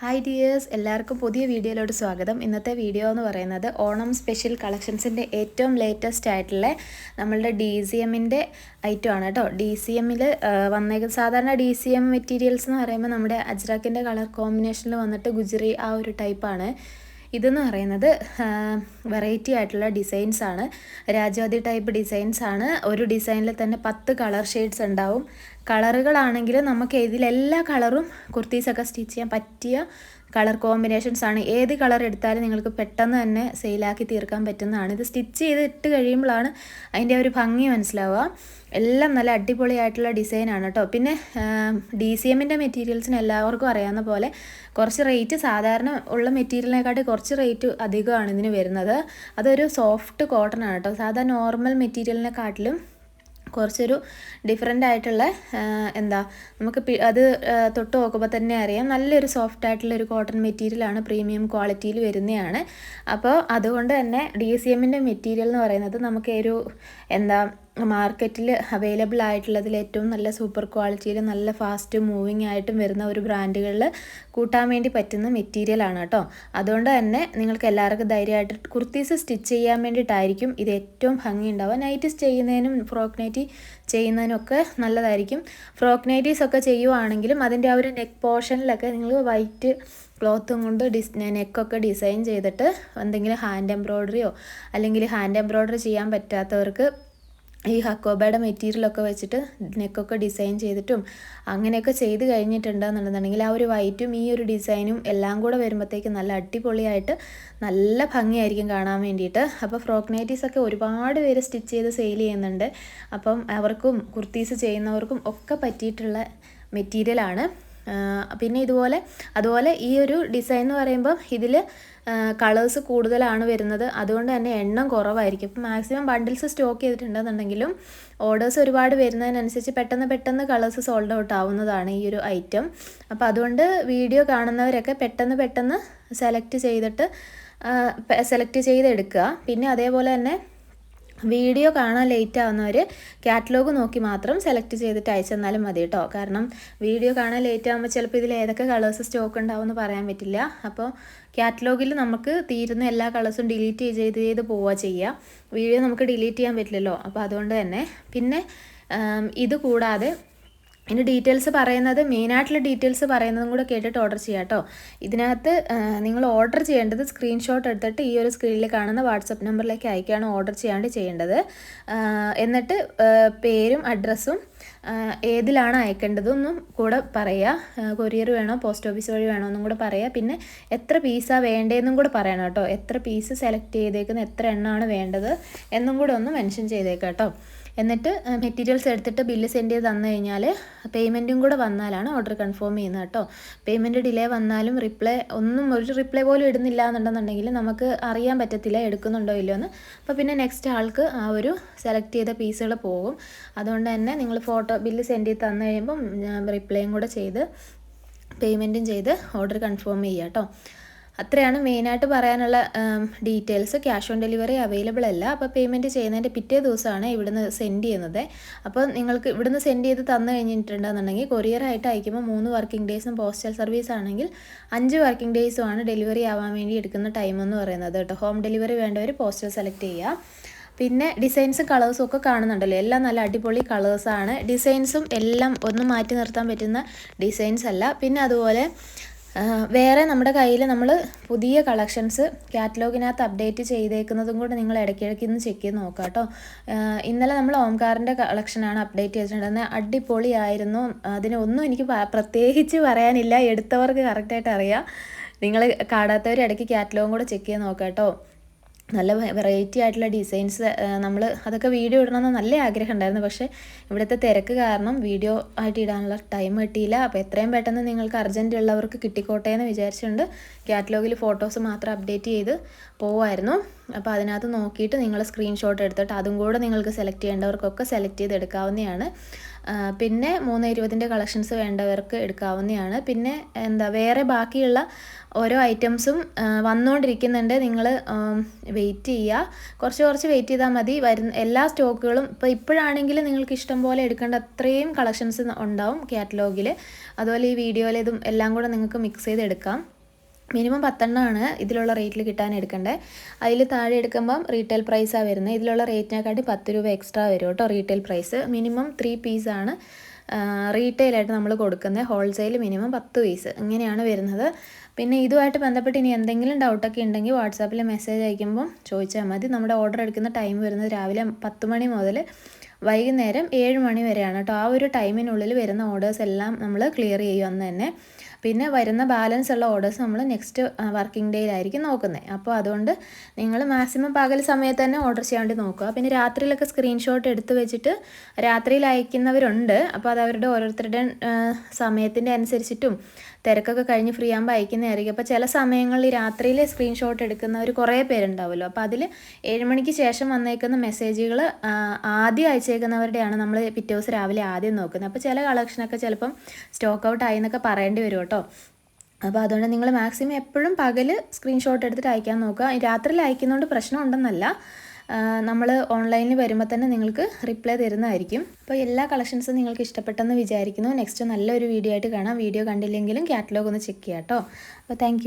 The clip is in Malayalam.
ഹായ് ഡിയേഴ്സ് എല്ലാവർക്കും പുതിയ വീഡിയോയിലോട്ട് സ്വാഗതം. ഇന്നത്തെ വീഡിയോ എന്ന് പറയുന്നത് ഓണം സ്പെഷ്യൽ കളക്ഷൻസിന്റെ ഏറ്റവും ലേറ്റസ്റ്റ് ആയിട്ടുള്ള നമ്മളുടെ ഡി സി എമ്മിന്റെ ഐറ്റം ആണ് കേട്ടോ. ഡി സി എമ്മിൽ വന്നേക്കുന്ന സാധാരണ ഡി സി എം മെറ്റീരിയൽസ് എന്ന് പറയുമ്പോൾ നമ്മുടെ അജ്രാക്കിന്റെ കളർ കോമ്പിനേഷനിൽ വന്നിട്ട് ഗുജറി ആ ഒരു ടൈപ്പാണ് ഇതെന്ന് പറയുന്നത് വെറൈറ്റി ആയിട്ടുള്ള ഡിസൈൻസ് ആണ്. രാജവാദി ടൈപ്പ് ഡിസൈൻസ് ആണ്. ഒരു ഡിസൈനിൽ തന്നെ പത്ത് കളർ ഷെയ്ഡ്സ് ഉണ്ടാവും. കളറുകളാണെങ്കിൽ നമുക്ക് ഇതിലെല്ലാ കളറും കുർത്തീസൊക്കെ സ്റ്റിച്ച് ചെയ്യാൻ പറ്റിയ കളർ കോമ്പിനേഷൻസ് ആണ്. ഏത് കളർ എടുത്താലും നിങ്ങൾക്ക് പെട്ടെന്ന് തന്നെ സെയിലാക്കി തീർക്കാൻ പറ്റുന്നതാണ്. ഇത് സ്റ്റിച്ച് ചെയ്ത് ഇട്ട് കഴിയുമ്പോഴാണ് അതിന്റെ ഒരു ഭംഗി മനസ്സിലാവുക. എല്ലാം നല്ല അടിപൊളിയായിട്ടുള്ള ഡിസൈനാണ് കേട്ടോ. പിന്നെ ഡി സി എമ്മിന്റെ മെറ്റീരിയൽസിന് എല്ലാവർക്കും അറിയാവുന്ന പോലെ കുറച്ച് റേറ്റ് സാധാരണ ഉള്ള മെറ്റീരിയലിനെക്കാട്ടി കുറച്ച് റേറ്റ് അധികമാണ് ഇതിന് വരുന്നത്. അതൊരു സോഫ്റ്റ് കോട്ടൺ ആണ് കേട്ടോ. സാധാരണ നോർമൽ മെറ്റീരിയലിനെക്കാട്ടിലും കുറച്ചൊരു ഡിഫറെന്റ് ആയിട്ടുള്ള എന്താ നമുക്ക് അത് തൊട്ട് നോക്കുമ്പോൾ തന്നെ അറിയാം. നല്ലൊരു സോഫ്റ്റ് ആയിട്ടുള്ള ഒരു കോട്ടൺ മെറ്റീരിയലാണ് പ്രീമിയം ക്വാളിറ്റിയിൽ വരുന്നതാണ് അപ്പോൾ അതുകൊണ്ട് തന്നെ ഡി സി എമ്മിന്റെ മെറ്റീരിയൽ എന്ന് പറയുന്നത് നമുക്ക് ഒരു എന്താ മാർക്കറ്റിൽ അവൈലബിൾ ആയിട്ടുള്ളതിൽ ഏറ്റവും നല്ല സൂപ്പർ ക്വാളിറ്റിയിൽ നല്ല ഫാസ്റ്റ് മൂവിങ് ആയിട്ടും വരുന്ന ഒരു ബ്രാൻഡുകളിൽ കൂട്ടാൻ വേണ്ടി പറ്റുന്ന മെറ്റീരിയലാണ് കേട്ടോ അതുകൊണ്ട് തന്നെ നിങ്ങൾക്ക് എല്ലാവർക്കും ധൈര്യമായിട്ട് കുർത്തീസ് സ്റ്റിച്ച് ചെയ്യാൻ വേണ്ടിയിട്ടായിരിക്കും ഇത് ഏറ്റവും ഭംഗി ഉണ്ടാവുക നൈറ്റ് ചെയ്യുന്നതിനും ഫ്രോക്ക് നൈറ്റി ചെയ്യുന്നതിനൊക്കെ നല്ലതായിരിക്കും. ഫ്രോക്ക് നൈറ്റീസ് ഒക്കെ ചെയ്യുവാണെങ്കിലും അതിന്റെ ആ ഒരു നെക്ക് പോർഷനിലൊക്കെ നിങ്ങൾ വൈറ്റ് ക്ലോത്തും കൊണ്ട് ഡിസ് നെക്കൊക്കെ ഡിസൈൻ ചെയ്തിട്ട് എന്തെങ്കിലും ഹാൻഡ് എംബ്രോയ്ഡറിയോ അല്ലെങ്കിൽ ഹാൻഡ് എംബ്രോയ്ഡറി ചെയ്യാൻ പറ്റാത്തവർക്ക് ഈ ഹക്കോബയുടെ മെറ്റീരിയലൊക്കെ വെച്ചിട്ട് നെക്കൊക്കെ ഡിസൈൻ ചെയ്തിട്ടും അങ്ങനെയൊക്കെ ചെയ്ത് കഴിഞ്ഞിട്ടുണ്ടെന്നുണ്ടെന്നുണ്ടെങ്കിൽ ആ ഒരു വൈറ്റും ഈ ഒരു ഡിസൈനും എല്ലാം കൂടെ വരുമ്പോഴത്തേക്കും നല്ല അടിപൊളിയായിട്ട് നല്ല ഭംഗിയായിരിക്കും കാണാൻ വേണ്ടിയിട്ട്. അപ്പോൾ ഫ്രോക്ക് നൈറ്റീസ് ഒക്കെ ഒരുപാട് പേര് സ്റ്റിച്ച് ചെയ്ത് സെയിൽ ചെയ്യുന്നുണ്ട്. അപ്പം അവർക്കും കുർത്തീസ് ചെയ്യുന്നവർക്കും ഒക്കെ പറ്റിയിട്ടുള്ള മെറ്റീരിയലാണ്. പിന്നെ ഇതുപോലെ അതുപോലെ ഈ ഒരു ഡിസൈൻ എന്ന് പറയുമ്പോൾ ഇതിൽ കളേഴ്സ് കൂടുതലാണ് വരുന്നത്. അതുകൊണ്ട് തന്നെ എണ്ണം കുറവായിരിക്കും. ഇപ്പം മാക്സിമം ബണ്ടിൽസ് സ്റ്റോക്ക് ചെയ്തിട്ടുണ്ടെന്നുണ്ടെങ്കിലും ഓർഡേഴ്സ് ഒരുപാട് വരുന്നതിനനുസരിച്ച് പെട്ടെന്ന് പെട്ടെന്ന് കളേഴ്സ് സോൾഡ് ഔട്ട് ആവുന്നതാണ് ഈ ഒരു ഐറ്റം അപ്പോൾ അതുകൊണ്ട് വീഡിയോ കാണുന്നവരൊക്കെ പെട്ടെന്ന് പെട്ടെന്ന് സെലക്ട് ചെയ്തിട്ട് സെലക്ട് ചെയ്തെടുക്കുക. പിന്നെ അതേപോലെ തന്നെ വീഡിയോ കാണാൻ ലേറ്റ് ആവുന്നവർ കാറ്റലോഗ് നോക്കി മാത്രം സെലക്ട് ചെയ്തിട്ട് അയച്ചെന്നാലും മതി കേട്ടോ കാരണം വീഡിയോ കാണാൻ ലേറ്റ് ആകുമ്പോൾ ചിലപ്പോൾ ഇതിൽ ഏതൊക്കെ കളേഴ്സ് സ്റ്റോക്ക് ഉണ്ടാവുമെന്ന് പറയാൻ പറ്റില്ല. അപ്പോൾ കാറ്റലോഗിൽ നമുക്ക് തീരുന്ന എല്ലാ കളേഴ്സും ഡിലീറ്റ് ചെയ്ത് ചെയ്ത് പോവുക ചെയ്യുക വീഡിയോ നമുക്ക് ഡിലീറ്റ് ചെയ്യാൻ പറ്റില്ലല്ലോ. അപ്പോൾ അതുകൊണ്ട് തന്നെ. പിന്നെ ഇത് കൂടാതെ ഇതിന്റെ ഡീറ്റെയിൽസ് പറയുന്നത് മെയിനായിട്ടുള്ള ഡീറ്റെയിൽസ് പറയുന്നതും കൂടെ കേട്ടിട്ട് ഓർഡർ ചെയ്യാം കേട്ടോ ഇതിനകത്ത് നിങ്ങൾ ഓർഡർ ചെയ്യേണ്ടത് സ്ക്രീൻഷോട്ട് എടുത്തിട്ട് ഈ ഒരു സ്ക്രീനിൽ കാണുന്ന വാട്സപ്പ് നമ്പറിലേക്ക് അയക്കുകയാണ് ഓർഡർ ചെയ്യാണ്ട് ചെയ്യേണ്ടത്. എന്നിട്ട് പേരും അഡ്രസ്സും ഏതിലാണ് അയക്കേണ്ടതെന്നും കൂടെ പറയുക കൊറിയർ വേണോ പോസ്റ്റ് ഓഫീസ് വഴി വേണോ എന്നും കൂടെ പറയുക പിന്നെ എത്ര പീസാണ് വേണ്ടതെന്നും കൂടെ പറയണം കേട്ടോ എത്ര പീസ് സെലക്ട് ചെയ്തേക്കുന്ന എത്ര എണ്ണമാണ് വേണ്ടത് എന്നും കൂടെ ഒന്ന് മെൻഷൻ ചെയ്തേക്കാം കേട്ടോ എന്നിട്ട് മെറ്റീരിയൽസ് എടുത്തിട്ട് ബില്ല് സെൻഡ് ചെയ്ത് തന്നു കഴിഞ്ഞാൽ പേയ്മെന്റും കൂടെ വന്നാലാണ് ഓർഡർ കൺഫേം ചെയ്യുന്നത് കേട്ടോ. പേയ്മെന്റ് ഡിലേ വന്നാലും റിപ്ലൈ ഒന്നും ഒരു റിപ്ലൈ പോലും ഇടുന്നില്ല എന്നുണ്ടെന്നുണ്ടെങ്കിൽ നമുക്ക് അറിയാൻ പറ്റത്തില്ല എടുക്കുന്നുണ്ടോ ഇല്ലയോ എന്ന്. അപ്പോൾ പിന്നെ നെക്സ്റ്റ് ആൾക്ക് ആ ഒരു സെലക്ട് ചെയ്ത പീസുകൾ പോകും. അതുകൊണ്ട് തന്നെ നിങ്ങൾ ഫോട്ടോ ബില്ല് സെൻഡ് ചെയ്ത് തന്നു കഴിയുമ്പം റിപ്ലൈയും കൂടെ ചെയ്ത് പേയ്മെന്റും ചെയ്ത് ഓർഡർ കൺഫേം ചെയ്യുക കേട്ടോ. അത്രയാണ് മെയിനായിട്ട് പറയാനുള്ള details. Cash on delivery available അല്ല. അപ്പോൾ പേയ്മെന്റ് ചെയ്യുന്നതിന്റെ പിറ്റേ ദിവസമാണ് ഇവിടുന്ന് സെൻഡ് ചെയ്യുന്നത്. അപ്പോൾ നിങ്ങൾക്ക് ഇവിടുന്ന് സെൻഡ് ചെയ്ത് തന്നു കഴിഞ്ഞിട്ടുണ്ടെന്നുണ്ടെങ്കിൽ കൊറിയറായിട്ട് അയക്കുമ്പോൾ മൂന്ന് വർക്കിംഗ് ഡേയ്സും പോസ്റ്റൽ സർവീസ് ആണെങ്കിൽ അഞ്ച് വർക്കിംഗ് ഡേയ്സുമാണ് ഡെലിവറി ആവാൻ വേണ്ടി എടുക്കുന്ന ടൈം എന്ന് പറയുന്നത് കേട്ടോ. ഹോം ഡെലിവറി വേണ്ടവർ പോസ്റ്റൽ സെലക്ട് ചെയ്യുക. പിന്നെ ഡിസൈൻസും കളേഴ്സും ഒക്കെ കാണുന്നുണ്ടല്ലോ. എല്ലാം നല്ല അടിപൊളി കളേഴ്സാണ്. ഡിസൈൻസും എല്ലാം ഒന്നും മാറ്റി നിർത്താൻ പറ്റുന്ന ഡിസൈൻസ് അല്ല. പിന്നെ അതുപോലെ വേറെ നമ്മുടെ കയ്യിൽ നമ്മൾ പുതിയ കളക്ഷൻസ് കാറ്റലോഗിനകത്ത് അപ്ഡേറ്റ് ചെയ്തേക്കുന്നതും കൂടെ നിങ്ങൾ ഇടയ്ക്കിടയ്ക്ക് ഒന്ന് ചെക്ക് ചെയ്ത് നോക്കാം കേട്ടോ. ഇന്നലെ നമ്മൾ ഓംകാറിന്റെ കളക്ഷനാണ് അപ്ഡേറ്റ് ചെയ്തിട്ടുണ്ടായിരുന്നത് അടിപൊളിയായിരുന്നു. അതിനൊന്നും എനിക്ക് പ്രത്യേകിച്ച് പറയാനില്ല. എടുത്തവർക്ക് കറക്റ്റായിട്ട് അറിയാം. നിങ്ങൾ കാണാത്തവർ ഇടയ്ക്ക് കാറ്റലോഗും കൂടെ ചെക്ക് ചെയ്ത് നോക്കാം കേട്ടോ. നല്ല വെറൈറ്റി ആയിട്ടുള്ള ഡിസൈൻസ് നമ്മൾ അതൊക്കെ വീഡിയോ ഇടണമെന്ന് നല്ല ആഗ്രഹം ഉണ്ടായിരുന്നു. പക്ഷേ ഇവിടുത്തെ തിരക്ക് കാരണം വീഡിയോ ആയിട്ട് ഇടാനുള്ള ടൈം കിട്ടിയില്ല. അപ്പോൾ എത്രയും പെട്ടെന്ന് നിങ്ങൾക്ക് അർജന്റ് ഉള്ളവർക്ക് കിട്ടിക്കോട്ടെ എന്ന് വിചാരിച്ചുകൊണ്ട് കാറ്റലോഗിൽ ഫോട്ടോസ് മാത്രം അപ്ഡേറ്റ് ചെയ്ത് പോവായിരുന്നു. അപ്പോൾ അതിനകത്ത് നോക്കിയിട്ട് നിങ്ങൾ സ്ക്രീൻഷോട്ട് എടുത്തിട്ട് അതും കൂടെ നിങ്ങൾക്ക് സെലക്ട് ചെയ്യേണ്ടവർക്കൊക്കെ സെലക്ട് ചെയ്ത് എടുക്കാവുന്നതാണ് പിന്നെ മൂന്ന് ഇരുപതിന്റെ കളക്ഷൻസ് വേണ്ടവർക്ക് എടുക്കാവുന്നതാണ്. പിന്നെ എന്താ വേറെ ബാക്കിയുള്ള ഓരോ ഐറ്റംസും വന്നുകൊണ്ടിരിക്കുന്നുണ്ട് നിങ്ങൾ വെയിറ്റ് ചെയ്യുക. കുറച്ച് കുറച്ച് വെയിറ്റ് ചെയ്താൽ മതി. വരുന്ന എല്ലാ സ്റ്റോക്കുകളും ഇപ്പോൾ ഇപ്പോഴാണെങ്കിൽ നിങ്ങൾക്ക് ഇഷ്ടം പോലെ എടുക്കേണ്ട അത്രയും കളക്ഷൻസ് ഉണ്ടാവും കാറ്റലോഗിൽ അതുപോലെ ഈ വീഡിയോയിലേതും എല്ലാം കൂടെ നിങ്ങൾക്ക് മിക്സ് ചെയ്ത് എടുക്കാം മിനിമം പത്തെണ്ണമാണ് ഇതിലുള്ള റേറ്റിൽ കിട്ടാൻ എടുക്കേണ്ടത് അതിൽ താഴെ എടുക്കുമ്പം റീറ്റെയിൽ പ്രൈസാണ് വരുന്നത്. ഇതിലുള്ള റേറ്റിനെക്കാട്ടി പത്ത് രൂപ എക്സ്ട്രാ വരും കേട്ടോ റീറ്റെയിൽ പ്രൈസ് മിനിമം ത്രീ പീസാണ് റീറ്റെയിലായിട്ട് നമ്മൾ കൊടുക്കുന്നത് ഹോൾസെയിൽ മിനിമം പത്ത് പീസ് ഇങ്ങനെയാണ് വരുന്നത്. പിന്നെ ഇതുമായിട്ട് ബന്ധപ്പെട്ട് ഇനി എന്തെങ്കിലും ഡൗട്ടൊക്കെ ഉണ്ടെങ്കിൽ വാട്സാപ്പിൽ മെസ്സേജ് അയക്കുമ്പം ചോദിച്ചാൽ മതി. നമ്മുടെ ഓർഡർ എടുക്കുന്ന ടൈം വരുന്നത് രാവിലെ പത്ത് മണി മുതൽ വൈകുന്നേരം ഏഴ് മണി വരെയാണ് കേട്ടോ. ആ ഒരു ടൈമിനുള്ളിൽ വരുന്ന ഓർഡേഴ്സ് എല്ലാം നമ്മൾ ക്ലിയർ ചെയ്യും അന്ന് തന്നെ. പിന്നെ വരുന്ന ബാലൻസ് ഉള്ള ഓർഡേഴ്സ് നമ്മൾ നെക്സ്റ്റ് വർക്കിംഗ് ഡേയിലായിരിക്കും നോക്കുന്നത് അപ്പോൾ അതുകൊണ്ട് നിങ്ങൾ മാക്സിമം പകൽ സമയത്ത് തന്നെ ഓർഡർ ചെയ്യാൻ വേണ്ടി നോക്കുക. പിന്നെ രാത്രിയിലൊക്കെ സ്ക്രീൻഷോട്ട് എടുത്ത് വെച്ചിട്ട് രാത്രിയിൽ അയക്കുന്നവരുണ്ട്. അപ്പോൾ അത് അവരുടെ ഓരോരുത്തരുടെ സമയത്തിന്റെ അനുസരിച്ചിട്ടും തിരക്കൊക്കെ കഴിഞ്ഞ് ഫ്രീ ആകുമ്പോൾ അയക്കുന്നതായിരിക്കും. അപ്പോൾ ചില സമയങ്ങളിൽ രാത്രിയിൽ സ്ക്രീൻഷോട്ട് എടുക്കുന്നവർ കുറേ പേരുണ്ടാവുമല്ലോ അപ്പോൾ അതിൽ ഏഴ് മണിക്ക് ശേഷം വന്നേക്കുന്ന മെസ്സേജുകൾ ആദ്യം അയച്ചേക്കുന്നവരുടെയാണ് നമ്മൾ പിറ്റേ ദിവസം രാവിലെ ആദ്യം നോക്കുന്നത്. അപ്പോൾ ചില കളക്ഷനൊക്കെ ചിലപ്പം സ്റ്റോക്ക് ഔട്ട് ആയി എന്നൊക്കെ പറയേണ്ടി വരും കേട്ടോ. അപ്പോൾ അതുകൊണ്ട് നിങ്ങൾ മാക്സിമം എപ്പോഴും പകൽ സ്ക്രീൻഷോട്ട് എടുത്തിട്ട് അയക്കാൻ നോക്കുക. രാത്രിയിൽ അയക്കുന്നതുകൊണ്ട് പ്രശ്നമുണ്ടെന്നല്ല. നമ്മൾ ഓൺലൈനിൽ വരുമ്പോൾ തന്നെ നിങ്ങൾക്ക് റിപ്ലൈ തരുന്നതായിരിക്കും. അപ്പോൾ എല്ലാ കളക്ഷൻസും നിങ്ങൾക്ക് ഇഷ്ടപ്പെട്ടെന്ന് വിചാരിക്കുന്നു. നെക്സ്റ്റ് നല്ലൊരു വീഡിയോ ആയിട്ട് കാണാം. വീഡിയോ കണ്ടില്ലെങ്കിലും കാറ്റലോഗ് ഒന്ന് ചെക്ക് ചെയ്യാം കേട്ടോ. അപ്പോൾ താങ്ക്